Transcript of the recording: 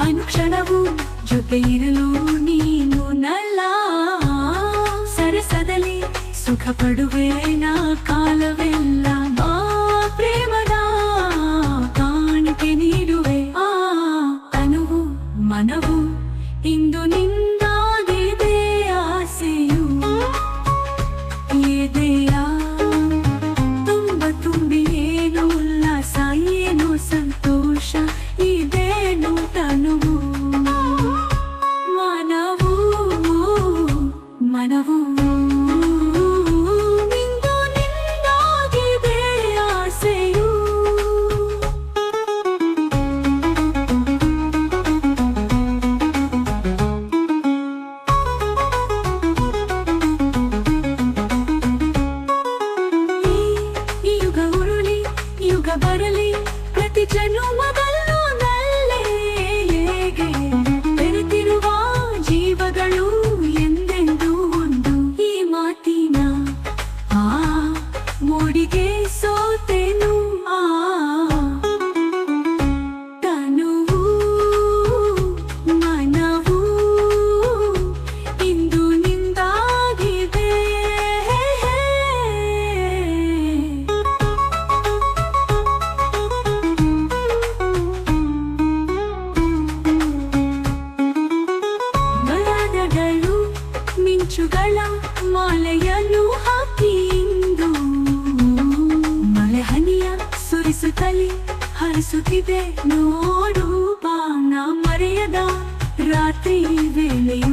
ಅನುಕ್ಷಣವು ಜೊತೆ ಇರಲು ನೀನು ನಲ್ಲ ಸರಸದಲ್ಲಿ ಸುಖ ಪಡುವೆ ನಾ ಕಾಲವೆಲ್ಲ ಆ ಪ್ರೇಮದ ಕಾಣಿಕೆ ನೀಡುವೆ ಆ ತನುವು ಮನವು ಇಂದು ನಿನ್ನ ಮನವು ಇಂದು ನಿಂದಾಗಿದೆ ಆಸೆಯು ಈ ಯುಗ ಉರುಳಿ ಯುಗ ಬರಲಿ ಪ್ರತಿ ಜನುಮದಲ್ಲೂ ಮೂಡಿಗೆ ಸೋತೆನು ಆ ತನುವು ಇಂದು ನಿಂದಾಗಿದೆ. ಮಲದಗಳು ಮಿಂಚುಗಳ ಮಾಲೆಯನ್ನು ಹಾಕಿ ಹರಿಸುತ್ತಲಿ ಹರಿಸುತ್ತಿದೆ ನೋಡು ಬಾಣ ಮರೆಯದ ರಾತ್ರಿ ವೇಳೆ.